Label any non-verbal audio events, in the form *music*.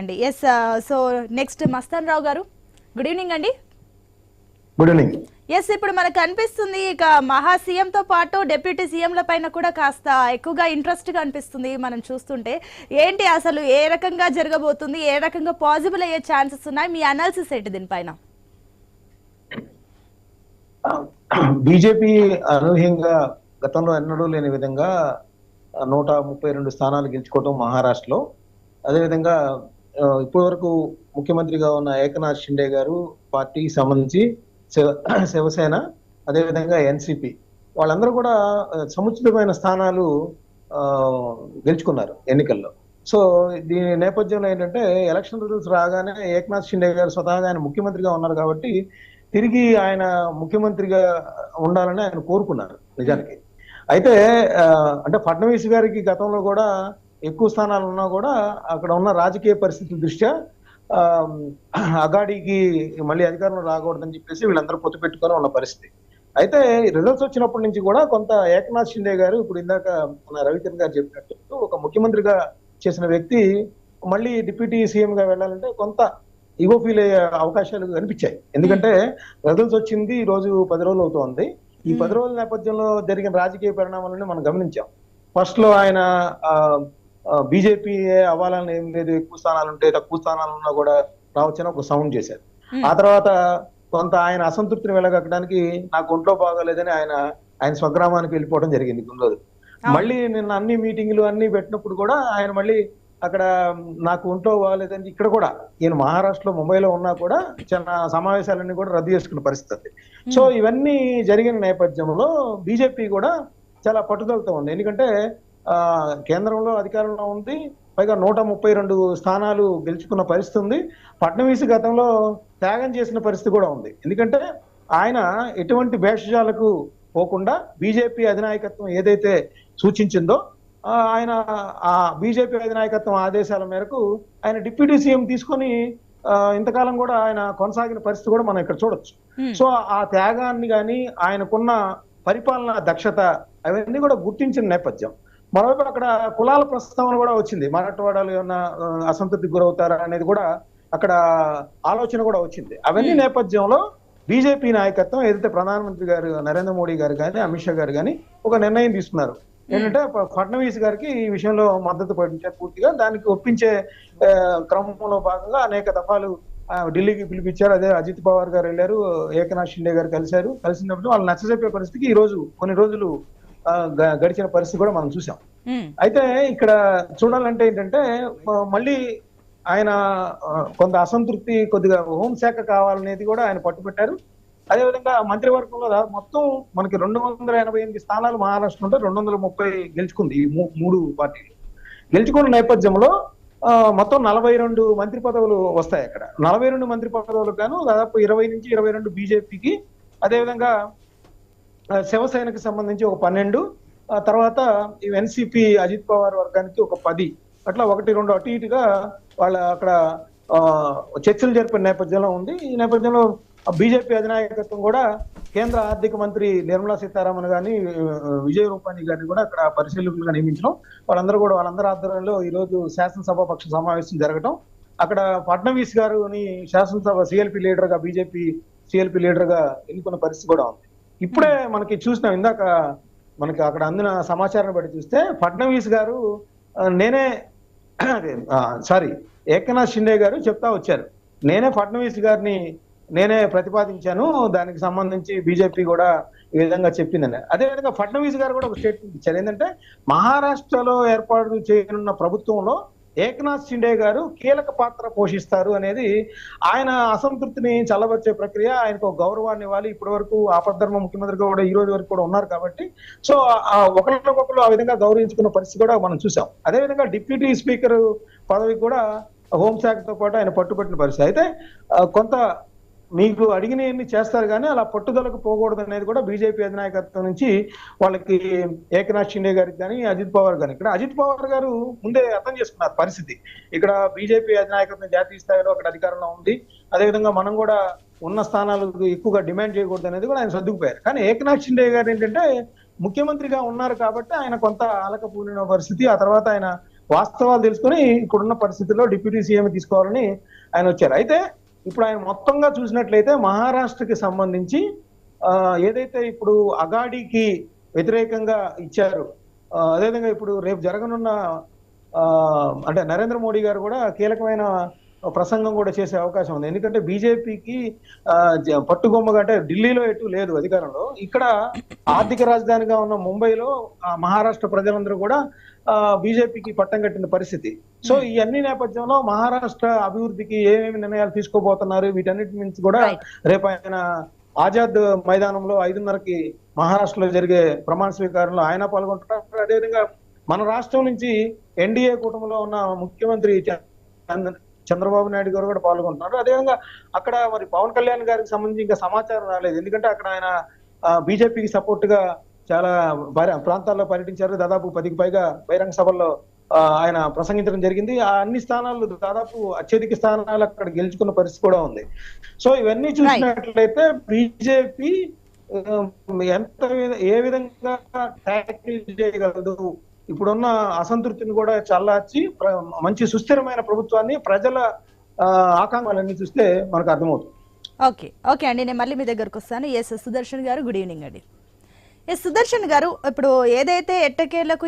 అండి. Yes so next Mastan Rao garu good evening అండి. Good evening yes ఇప్పుడు మనకు అనిపిస్తుంది ఇక మహా సీఎం తో పాటు డిప్యూటీ సీఎంల పైన కూడా కాస్త ఎక్కువగా ఇంట్రెస్ట్గా అనిపిస్తుంది మనం చూస్తుంటే. ఏంటి అసలు ఏ రకంగా జరగబోతుంది ఏ రకంగా పాసిబుల్ అయ్యే ఛాన్సెస్ ఉన్నాయి? మీ అనాలిసిస్ ఏంటి దీనిపైన బీజేపీ అనూహ్యంగా గతంలో ఎన్నడూ లేని విధంగా నూట ముప్పై రెండు స్థానాలు గెలుచుకోవటం మహారాష్ట్రలో. అదేవిధంగా ఇప్పటి వరకు ముఖ్యమంత్రిగా ఉన్న ఏకనాథ్ షిండే గారు పార్టీకి సంబంధించి శివ- *clears throat* శివసేన అదేవిధంగా ఎన్సిపి వాళ్ళందరూ కూడా సముచితమైన స్థానాలు గెలుచుకున్నారు ఎన్నికల్లో. సో దీని నేపథ్యంలో ఏంటంటే ఎలక్షన్ రిజల్ట్స్ రాగానే ఏకనాథ్ షిండే గారు స్వతహాగా ఆయన ముఖ్యమంత్రిగా ఉన్నారు కాబట్టి తిరిగి ఆయన ముఖ్యమంత్రిగా ఉండాలని ఆయన కోరుకున్నారు నిజానికి. అయితే అంటే ఫడ్నవీస్ గారికి గతంలో కూడా ఎక్కువ స్థానాలు ఉన్నా కూడా అక్కడ ఉన్న రాజకీయ పరిస్థితుల దృష్ట్యా ఆ, అగాడికి మళ్ళీ అధికారంలో రాకూడదని చెప్పేసి వీళ్ళందరూ పొత్తు పెట్టుకొని ఉన్న పరిస్థితి. అయితే రిజల్ట్స్ వచ్చినప్పటి నుంచి కూడా కొంత ఏకనాథ్ షిండే గారు ఇప్పుడు ఇందాక మన రవికిరణ్ గారు చెప్పినట్టు ఒక ముఖ్యమంత్రిగా చేసిన వ్యక్తి మళ్ళీ డిప్యూటీ సీఎం గా వెళ్ళాలంటే కొంత ఇగో ఫీల్ అయ్యే అవకాశాలు కనిపించాయి. ఎందుకంటే రిజల్ట్స్ వచ్చింది ఈ రోజు పది రోజులు అవుతోంది. ఈ పది రోజుల నేపథ్యంలో జరిగిన రాజకీయ పరిణామాలను మనం గమనించాం. ఫస్ట్లో ఆయన బీజేపీ అవ్వాలని ఏం లేదు ఎక్కువ స్థానాలు ఉంటే తక్కువ స్థానాలు ఉన్నా కూడా రావచ్చని ఒక సౌండ్ చేశారు. ఆ తర్వాత కొంత ఆయన అసంతృప్తిని వెళ్ళగక్కడానికి నాకు ఒంట్లో బాగాలేదని ఆయన ఆయన స్వగ్రామానికి వెళ్ళిపోవడం జరిగింది అవును. మళ్ళీ నిన్న అన్ని మీటింగ్లు అన్ని పెట్టినప్పుడు కూడా ఆయన మళ్ళీ అక్కడ నాకు ఒంట్లో బాగాలేదని ఇక్కడ కూడా ఈయన మహారాష్ట్రలో ముంబైలో ఉన్నా కూడా చిన్న సమావేశాలన్నీ కూడా రద్దు చేసుకున్న పరిస్థితి. సో ఇవన్నీ జరిగిన నేపథ్యంలో బీజేపీ కూడా చాలా పట్టుదలతో ఉంది. ఎందుకంటే కేంద్రంలో అధికారంలో ఉంది. పైగా నూట ముప్పై రెండు స్థానాలు గెలుచుకున్న పరిస్థితి ఉంది. ఫడ్నవీస్ గతంలో త్యాగం చేసిన పరిస్థితి కూడా ఉంది. ఎందుకంటే ఆయన ఎటువంటి భేషజాలకు పోకుండా బీజేపీ అధినాయకత్వం ఏదైతే సూచించిందో ఆ, ఆయన ఆ బీజేపీ అధినాయకత్వం ఆదేశాల మేరకు ఆయన డిప్యూటీ సీఎం తీసుకొని ఇంతకాలం కూడా ఆయన కొనసాగిన పరిస్థితి కూడా మనం ఇక్కడ చూడొచ్చు. సో ఆ త్యాగాన్ని కానీ ఆయనకున్న పరిపాలన దక్షత అవన్నీ కూడా గుర్తించిన నేపథ్యం. మరోవైపు అక్కడ కులాల ప్రస్తావన కూడా వచ్చింది. మరాఠవాడాలు ఏమన్నా అసంతృప్తికి గురవుతారా అనేది కూడా అక్కడ ఆలోచన కూడా వచ్చింది. అవన్నీ. నేపథ్యంలో బీజేపీ నాయకత్వం ఏదైతే ప్రధానమంత్రి గారు నరేంద్ర మోడీ గారు కానీ అమిత్ షా గారు కానీ ఒక నిర్ణయం తీసుకున్నారు. ఏంటంటే ఫడ్నవీస్ గారికి ఈ విషయంలో మద్దతు పడించారు పూర్తిగా. దానికి ఒప్పించే క్రమంలో భాగంగా అనేక దఫాలు ఢిల్లీకి పిలిపించారు. అదే అజిత్ పవార్ గారు వెళ్ళారు ఏకనాథ్ షిండే గారు కలిశారు. కలిసినప్పుడు వాళ్ళు నచ్చజెప్పే పరిస్థితికి ఈ రోజు కొన్ని రోజులు గడిచిన పరిస్థితి కూడా మనం చూసాం. అయితే ఇక్కడ చూడాలంటే ఏంటంటే మళ్ళీ ఆయన కొంత అసంతృప్తి కొద్దిగా హోంశాఖ కావాలనేది కూడా ఆయన పట్టుబట్టారు. అదేవిధంగా మంత్రివర్గంలో మొత్తం మనకి రెండు వందల ఎనభై ఎనిమిది స్థానాలు మహారాష్ట్ర ఉంటే రెండు వందల ముప్పై గెలుచుకుంది ఈ మూడు పార్టీలు. గెలుచుకున్న నేపథ్యంలో మొత్తం నలభై రెండు మంత్రి పదవులు వస్తాయి అక్కడ. నలభై రెండు మంత్రి పదవులకు గాను దాదాపు ఇరవై నుంచి ఇరవై రెండు బీజేపీకి అదేవిధంగా శివసేనకి సంబంధించి ఒక పన్నెండు ఆ తర్వాత ఈ ఎన్సిపి అజిత్ పవార్ వర్గానికి ఒక పది. అట్లా ఒకటి రెండు అటు ఇటుగా వాళ్ళ అక్కడ ఆ, చర్చలు జరిపిన నేపథ్యంలో ఉంది. ఈ నేపథ్యంలో బీజేపీ అధినాయకత్వం కూడా కేంద్ర ఆర్థిక మంత్రి నిర్మలా సీతారామన్ గాని విజయ రూపాణి గారిని కూడా అక్కడ పరిశీలకులుగా నియమించడం. వాళ్ళందరూ కూడా వాళ్ళందరి ఆధ్వర్యంలో ఈ రోజు శాసనసభ పక్ష సమావేశం జరగటం. అక్కడ ఫడ్నవీస్ గారుని శాసనసభ సిఎల్పి లీడర్గా బీజేపీ సిఎల్పి లీడర్గా ఎన్నుకున్న పరిస్థితి కూడా ఉంది. ఇప్పుడే మనకి చూసినాం ఇందాక మనకి అక్కడ అందిన సమాచారాన్ని బట్టి చూస్తే ఫడ్నవీస్ గారు నేనే *clears throat* సారీ ఏకనాథ్ షిండే గారు చెప్తా వచ్చారు. నేనే ఫడ్నవీస్ గారిని నేనే ప్రతిపాదించాను దానికి సంబంధించి బీజేపీ కూడా ఈ విధంగా చెప్పిందని. అదేవిధంగా ఫడ్నవీస్ గారు కూడా ఒక స్టేట్మెంట్ ఇచ్చారు. ఏంటంటే మహారాష్ట్రలో ఏర్పాటు చేయనున్న ప్రభుత్వంలో ఏకనాథ్ షిండే గారు కీలక పాత్ర పోషిస్తారు అనేది ఆయన అసంతృప్తిని చల్లబరిచే ప్రక్రియ ఆయనకు ఒక గౌరవాన్ని ఇవ్వాలి. ఇప్పటి వరకు ఆపద్ధర్మ ముఖ్యమంత్రిగా కూడా ఈ రోజు వరకు కూడా ఉన్నారు కాబట్టి. సో ఒకరినొకరు ఆ విధంగా గౌరవించుకున్న పరిస్థితి కూడా మనం చూసాం అదేవిధంగా డిప్యూటీ స్పీకర్ పదవి కూడా హోంశాఖతో పాటు ఆయన పట్టుబట్టిన పరిస్థితి. అయితే కొంత మీకు అడిగినవన్నీ చేస్తారు కానీ అలా పట్టుదలకు పోకూడదు అనేది కూడా బీజేపీ అధినాయకత్వం నుంచి వాళ్ళకి ఏకనాథ్ షిండే గారికి కానీ అజిత్ పవార్ గాని ఇక్కడ అజిత్ పవార్ గారు ముందే అర్థం చేసుకున్నారు పరిస్థితి. ఇక్కడ బీజేపీ అధినాయకత్వం జాతీయ స్థాయిలో అక్కడ అధికారంలో ఉంది. అదేవిధంగా మనం కూడా ఉన్న స్థానాలకు ఎక్కువగా డిమాండ్ చేయకూడదు అనేది కూడా ఆయన సర్దుకుపోయారు. కానీ ఏకనాథ్ షిండే గారు ఏంటంటే ముఖ్యమంత్రిగా ఉన్నారు కాబట్టి ఆయన కొంత అలకపోలిన పరిస్థితి ఆ తర్వాత ఆయన వాస్తవాలు తెలుసుకుని ఇక్కడున్న పరిస్థితుల్లో డిప్యూటీ సీఎం తీసుకోవాలని ఆయన వచ్చారు. అయితే ఇప్పుడు ఆయన మొత్తంగా చూసినట్లయితే మహారాష్ట్రకి సంబంధించి ఏదైతే ఇప్పుడు అగాడికి వ్యతిరేకంగా ఇచ్చారు అదేవిధంగా ఇప్పుడు రేపు జరగనున్న అంటే నరేంద్ర మోడీ గారు కూడా కీలకమైన ప్రసంగం కూడా చేసే అవకాశం ఉంది. ఎందుకంటే బీజేపీకి పట్టుగొమ్మగా అంటే ఢిల్లీలో ఎటు లేదు అధికారంలో. ఇక్కడ ఆర్థిక రాజధానిగా ఉన్న ముంబైలో ఆ, మహారాష్ట్ర ప్రజలందరూ కూడా బీజేపీకి పట్టం కట్టిన పరిస్థితి. సో ఈ అన్ని నేపథ్యంలో మహారాష్ట్ర అభివృద్ధికి ఏమేమి నిర్ణయాలు తీసుకోబోతున్నారు? వీటన్నిటి నుంచి కూడా. రేపు ఆయన ఆజాద్ మైదానంలో ఐదున్నరకి మహారాష్ట్రలో జరిగే ప్రమాణ స్వీకారంలో ఆయన పాల్గొంటున్నారు. అదేవిధంగా మన రాష్ట్రం నుంచి ఎన్డీఏ కూటమిలో ఉన్న ముఖ్యమంత్రి చంద్రబాబు నాయుడు గారు కూడా పాల్గొంటున్నారు. అదేవిధంగా అక్కడ మరి పవన్ కళ్యాణ్ గారికి సంబంధించి ఇంకా సమాచారం రాలేదు. ఎందుకంటే అక్కడ ఆయన బీజేపీకి సపోర్ట్గా చాలా ప్రాంతాల్లో పర్యటించారు. దాదాపు పదికి పైగా బహిరంగ సభల్లో ఆయన ప్రసంగించడం జరిగింది. ఆ అన్ని స్థానాలు దాదాపు అత్యధిక స్థానాలు అక్కడ గెలుచుకున్న పరిస్థితి కూడా ఉంది. సో ఇవన్నీ చూసినట్లయితే బీజేపీ ఎంత ఏ విధంగా ట్యాకిల్ చేయగలదు? ఇప్పుడున్న అసంతృప్తిని కూడా చల్లార్చి మంచి సుస్థిరమైన ప్రభుత్వాన్ని ప్రజల ఆకాంక్షలన్నీ చూస్తే మనకు అర్థమవుతుంది. ఓకే ఓకే అండి. నేను మళ్ళీ మీ దగ్గరకు వస్తాను. Yes Sudarshan garu good evening అండి. ఎస్ సుదర్శన్ గారు ఇప్పుడు ఏదైతే ఎట్టకేలకు